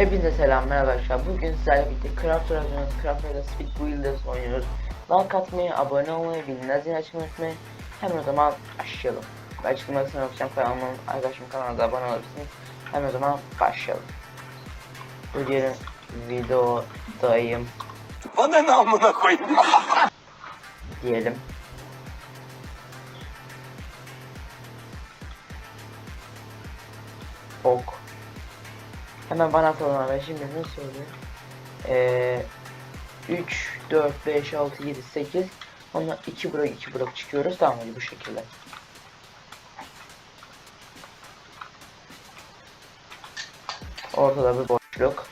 Hepinize selamlar arkadaşlar. Bugün sizlerle birlikte Craft Radiant, Craft Radiant Speed Builders oynuyoruz. Like atmayı, abone olmayı, bildirimleri zilini açmayı unutmayın. Hemen o zaman başlayalım. Ve açıklama kısmına bakacağım kanalımın arkadaşım kanalına abone olabilirsiniz. Hemen o zaman başlayalım. Bu diyelim videodayım Bana ne amına koyayım? diyelim. Ok. Hemen bana atalım abi. Şimdi nasıl oluyor? Ee, 3, 4, 5, 6, 7, 8. Ondan 2 blok 2 blok çıkıyoruz. Tamam hadi bu şekilde. Ortada bir boşluk.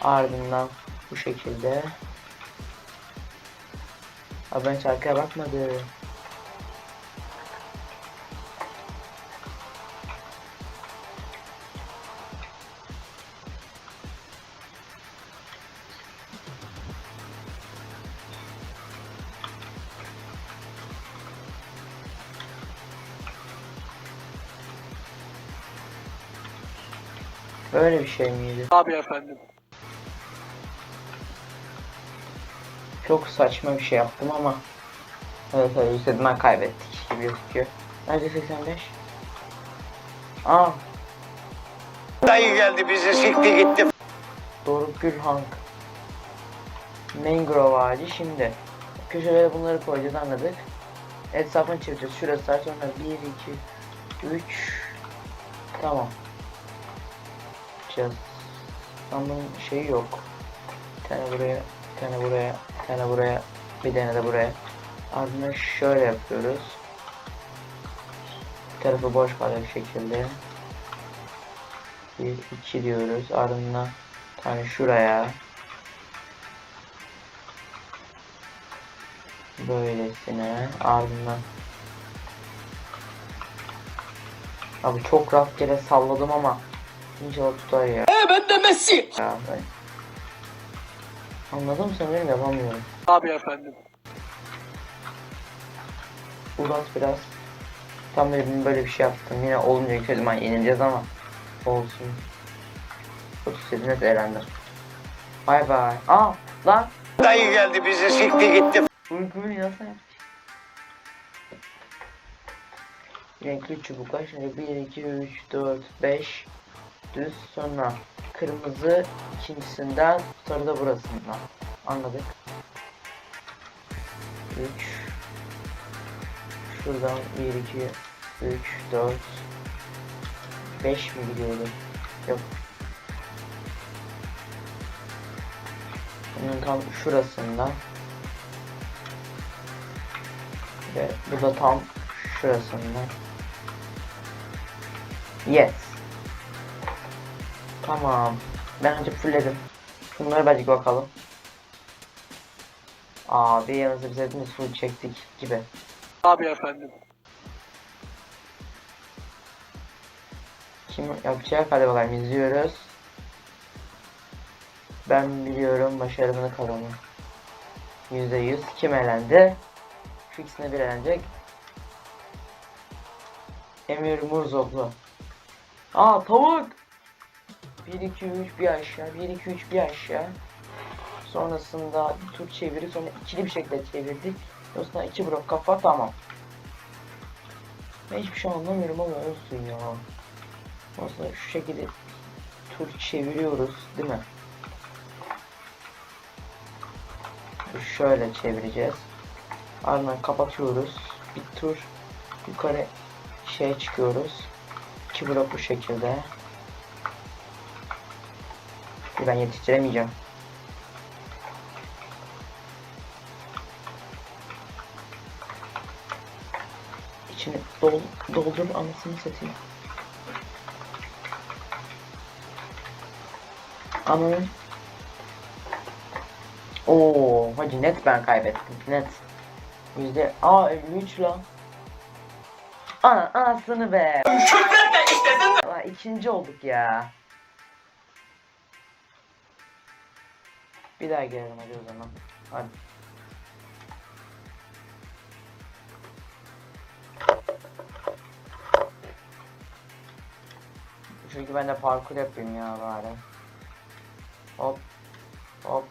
Ardından bu şekilde. Abi ben şarkıya bakmadım. Böyle bir şey miydi? Abi efendim. Çok saçma bir şey yaptım ama Evet evet istediğimden kaybettik gibi gözüküyor. Nerede 85? Aa Dayı geldi bizi sikti gitti. Doruk Gülhank Mangrove ağacı şimdi Köşelere bunları koyacağız anladık Etrafını çevireceğiz şurası var sonra 1 2 3 Tamam Çiz Ama şeyi yok. Bir tane buraya Bir tane buraya Bir tane buraya Bir tane de buraya. Ardından şöyle yapıyoruz. Bir tarafı boş kalacak şekilde. 1 2 diyoruz. Ardından tane şuraya. Böylesine. Ardından. Abi çok rastgele salladım ama inşallah tutar ya. E ben de Messi. ya ben... Anladım sanırım yapamıyorum. Abi efendim. Uzat biraz. Tam böyle, böyle bir şey yaptım. Yine olmayacak şey zaman yenileceğiz ama olsun. 37 net elendim. Bay bay. Aa lan. Dayı geldi bizi sikti gitti. Uykuyu nasıl yapacak? Renkli çubuklar şimdi 1, 2, 3, 4, 5 düz sonra kırmızı ikincisinden sarı da burasından. Anladık. 3 şuradan 1, 2, 3, 4 5 mi gidiyordu? Yok. Bunun tam şurasından ve bu da tam şurasında. Yes. Tamam. Ben önce fullledim. Şunları belki bakalım. Abi yalnız biz hepimiz full çektik gibi. Abi efendim. Kim yapacak? Hadi bakalım izliyoruz. Ben biliyorum başarımını kazanır. %100 kim elendi? Şu ikisine bir elenecek. Emir Murzoglu. Aa tavuk! 1 2 3 bir aşağı, 1 2 3 bir aşağı. Sonrasında bir tur çevirip sonra ikili bir şekilde çevirdik. Sonrasında iki blok kafa tamam. Ben hiçbir şey anlamıyorum ama olsun ya. Sonrasında şu şekilde tur çeviriyoruz değil mi? Şöyle çevireceğiz. Ardından kapatıyoruz. Bir tur yukarı şey çıkıyoruz. İki blok bu şekilde. Ben yetiştiremeyeceğim. İçini dol, doldur anasını satayım. Ananın. Oo, hacı net ben kaybettim. Net. Yüzde aa 53 lan. Ana anasını be. İşte sen. Aa, ikinci olduk ya. Bir daha gelelim hadi o zaman. Hadi. Çünkü ben de parkur yapayım ya bari. Hop. Hop.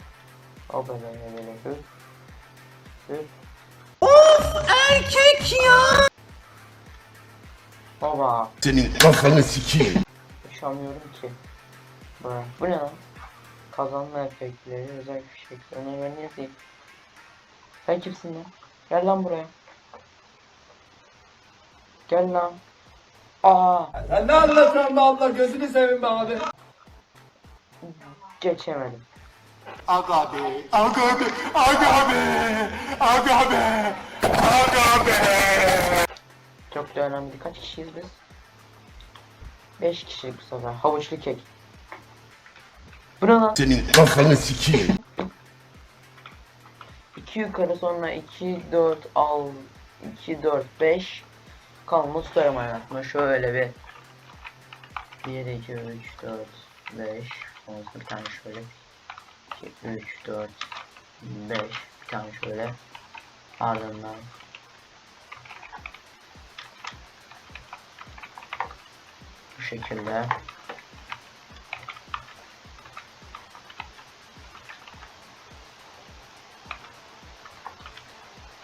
Hop böyle böyle. Hıp. Hıp. Erkek ya. Baba. Senin kafanı sikeyim. Uçamıyorum ki. Bu, bu ne lan? Kazanma efektleri, özel fişekler. Onu ben niye diyeyim? Sen kimsin lan? Gel lan buraya. Gel lan. Aa, Ya ne anlatıyorsun be abla gözünü seveyim be abi. geçemedim. Aga be, aga be, aga be, aga be, aga be. Çok da önemli. değil. Kaç kişiyiz biz? 5 kişilik bu sefer. Havuçlu kek. Bu ne lan? Senin kafanı sikeyim. 2 yukarı sonra 2 4 al 2 4 5 kalma tutarım hayatımda şöyle bir. 1 2 3 4 5 olsun bir tane şöyle. 2 3 4 5 bir tane şöyle. Ardından. Bu şekilde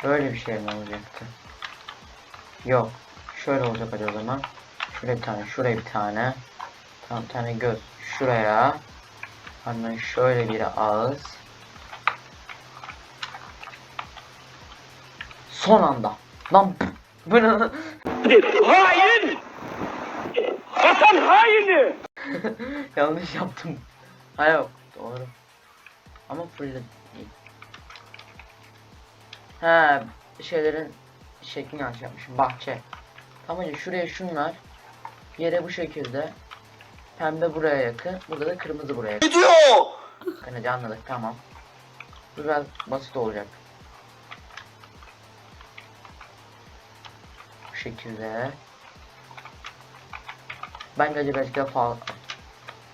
Böyle bir şey mi olacaktı? Yok. Şöyle olacak hadi o zaman. Şuraya bir tane, şuraya bir tane. Tam tane göz. Şuraya. Hemen şöyle bir ağız. Son anda. Lan bu ne lan? Hain! Vatan haini! Yanlış yaptım. Ha yok. Doğru. Ama full değil. Ha şeylerin şeklini yanlış yapmışım. Bahçe. Tamam önce şuraya şunlar. Yere bu şekilde. Pembe buraya yakın. Burada da kırmızı buraya yakın. Ne diyor? Hadi anladık tamam. Bu biraz basit olacak. Bu şekilde. Bence acaba belki de fazla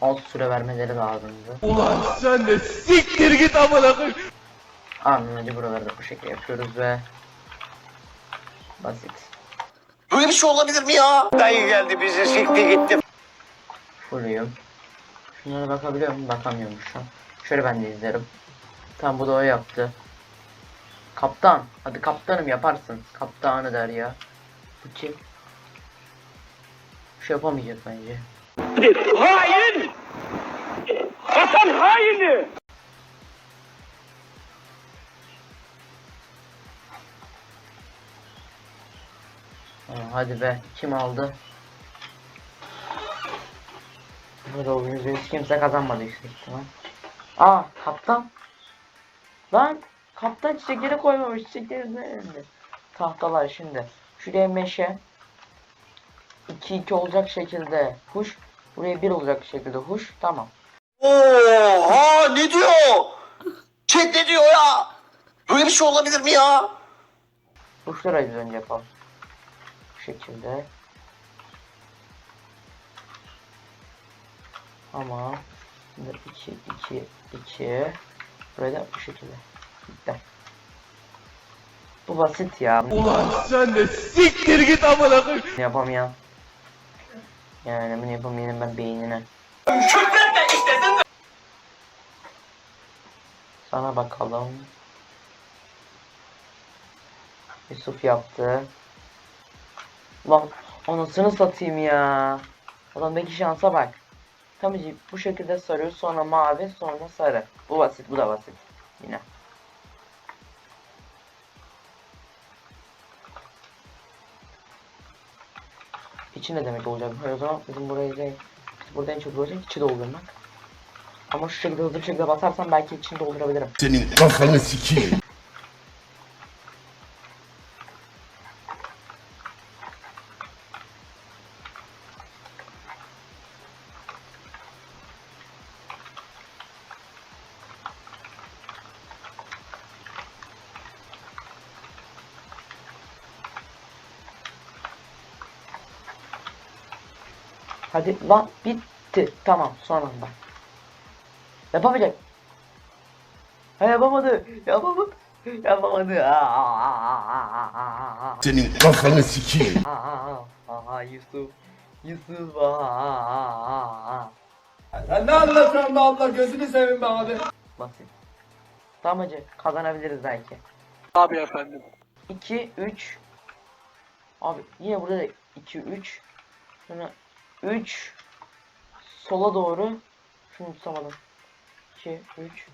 alt süre vermeleri lazımdı. Ulan sen de siktir git amına koy. Anlayınca buraları da bu şekilde yapıyoruz ve basit. Böyle bir şey olabilir mi ya? Dayı geldi bizi sikti gitti. Fulluyum. Şunlara bakabiliyor muyum? Bakamıyormuşum. Şöyle ben de izlerim. Tam bu da o yaptı. Kaptan. Hadi kaptanım yaparsın. Kaptanı der ya. Bu kim? Bir şey yapamayacak bence. Hain! Vatan haini! Hadi be. Kim aldı? Böyle oyunu hiç kimse kazanmadı işte ihtimal. Aa kaptan. Lan kaptan çiçekleri koymamış. Çiçekleri nerede? Tahtalar şimdi. Şuraya meşe. 2 2 olacak şekilde huş. Buraya 1 olacak şekilde huş. Tamam. Oha ne diyor? Chat ne diyor ya? Böyle bir şey olabilir mi ya? Huşları biz önce yapalım. Şekilde. Ama 2 2 2 böyle bu şekilde. Bitti. Bu basit ya. Ulan sen de siktir git amına koy. Yapamayan. Yani bunu yapamayanın ben beynine. Şükretme istedin mi? Sana bakalım. Yusuf yaptı. Lan anasını satayım ya. Adamdaki şansa bak. Tabii bu şekilde sarıyor sonra mavi sonra sarı. Bu basit bu da basit. Yine. İçi ne demek olacak? Hayır, o zaman bizim burayı değil. Biz burada en çok olacak içi doldurmak. Ama şu şekilde hızlı bir şekilde basarsam belki içini doldurabilirim. Senin kafanı sikeyim. Hadi lan bitti. Tamam son anda. Yapamayacak. Ha yapamadı. Yapamadı. Yapamadı. Senin kafanı sikeyim. Aa, Yusuf. Yusuf aa. Sen ne anlatıyorsun be abla gözünü seveyim be abi. Basit. Tamam hacı kazanabiliriz belki. Abi efendim. 2 3 Abi yine burada da 2 3 sonra 3 sola doğru. Şunu tutamadım. 2 3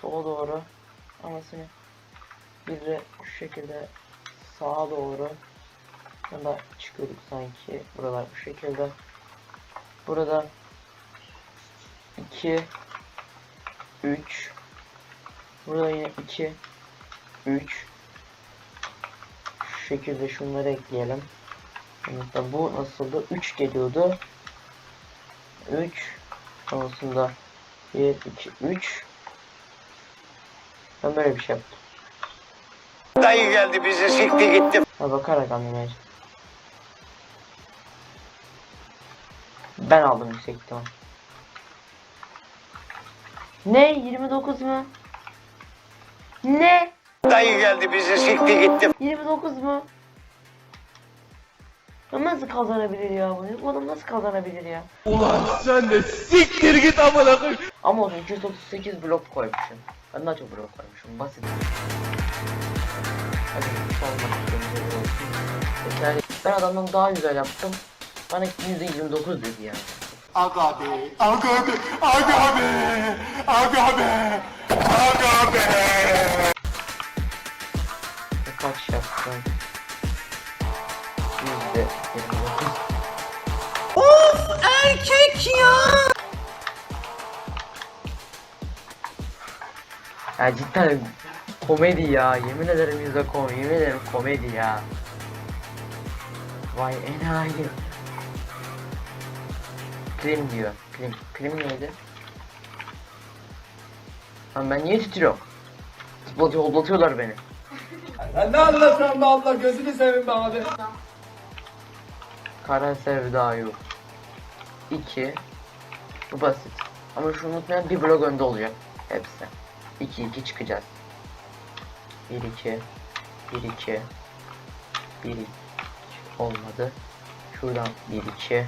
sola doğru. Anasını. Bir de şu şekilde sağa doğru. Sonra çıkıyorduk sanki. Buralar bu şekilde. Burada 2 3 burada yine 2 3 şu şekilde şunları ekleyelim. Mesela bu nasıldı? 3 geliyordu. 3 sonrasında 1 2 3 Ben böyle bir şey yaptım. Dayı geldi bizi sikti gitti. Ha bakarak anlamaya çalıştım. Ben aldım yüksek ihtimal. Ne? 29 mu? Ne? Dayı geldi bizi sikti gitti. 29 mu? Ya nasıl kazanabilir ya bunu? Bu adam nasıl kazanabilir ya? Ulan sen de siktir git amına koyayım. Ama onu 238 blok koymuşum. Ben daha çok blok koymuşum. Basit. Hadi. Yani ben adamdan daha güzel yaptım. Bana %29 dedi ya. Aga be, aga be, aga be, aga be, aga be. Ne kaç yaptım? %29. Ya cidden komedi ya. Yemin ederim yüzde kom. Yemin ederim komedi ya. Vay enayi. Klim diyor. Klim. Klim neydi? Lan ben niye titriyorum? Zıplatıyor, hoplatıyorlar beni. Sen ne anlatıyorsun be abla gözünü seveyim be abi. Kara sevda yok. 2 Bu basit. Ama şunu unutmayalım bir blok önde olacak. Hepsi. 2 2 çıkacağız. 1 2 1 2 1 2 olmadı. Şuradan 1 2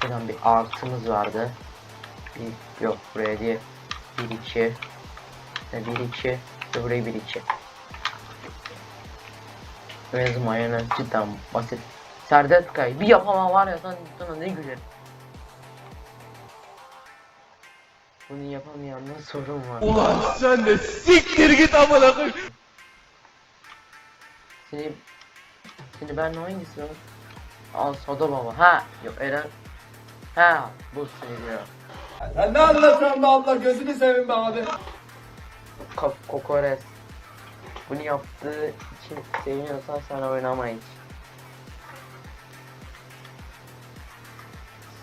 Şuradan bir artımız vardı. Bir, yok buraya değil. 1 2 1 2 ve buraya 1 2 Mezun mayonez cidden basit. Serdar Kay bir yapamam var ya sen sana ne gülerim. Bunu yapamayanın sorun var. Ulan sen de siktir git amına koyayım. Seni seni ben hangisi var? Al Soda Baba. Ha yok Eren. Ha bu seni diyor. Sen ne anlatıyorsun be abla gözünü seveyim be abi. Kap Kokores. Bunu yaptığı için seviniyorsan sen oynama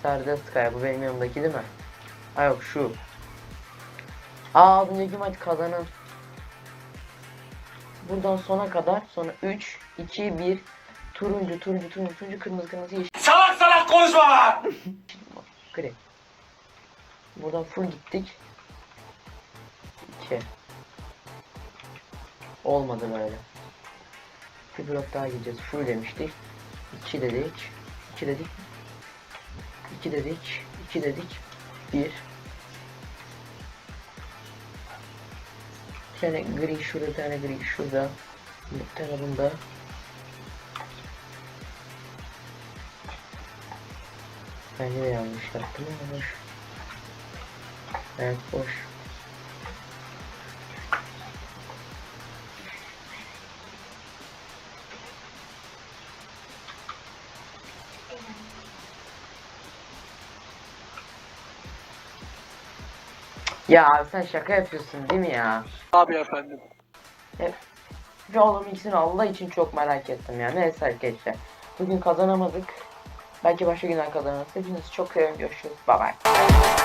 Serdar Kaya bu benim yanımdaki değil mi? Ha yok şu. Aa önceki maç kazanan. Buradan sona kadar sonra 3, 2, 1 turuncu, turuncu, turuncu, turuncu, kırmızı, kırmızı, yeşil. Salak salak konuşma lan. Gri. Buradan full gittik. 2. Olmadı böyle. Bir blok daha gideceğiz. Full demiştik. 2 dedik. 2 dedik. 2 dedik. 2 dedik. 1. Bir tane gri şurada, bir tane gri şurada. Bir tane bunda. Bence de yanlış yaptım ama boş. Evet boş. Ya abi sen şaka yapıyorsun değil mi ya? Abi efendim. Şu oğlum ikisini Allah için çok merak ettim ya. Neyse arkadaşlar. Bugün kazanamadık. Belki başka günler kazanırız. Hepinizi çok seviyorum. Görüşürüz. Bye bye.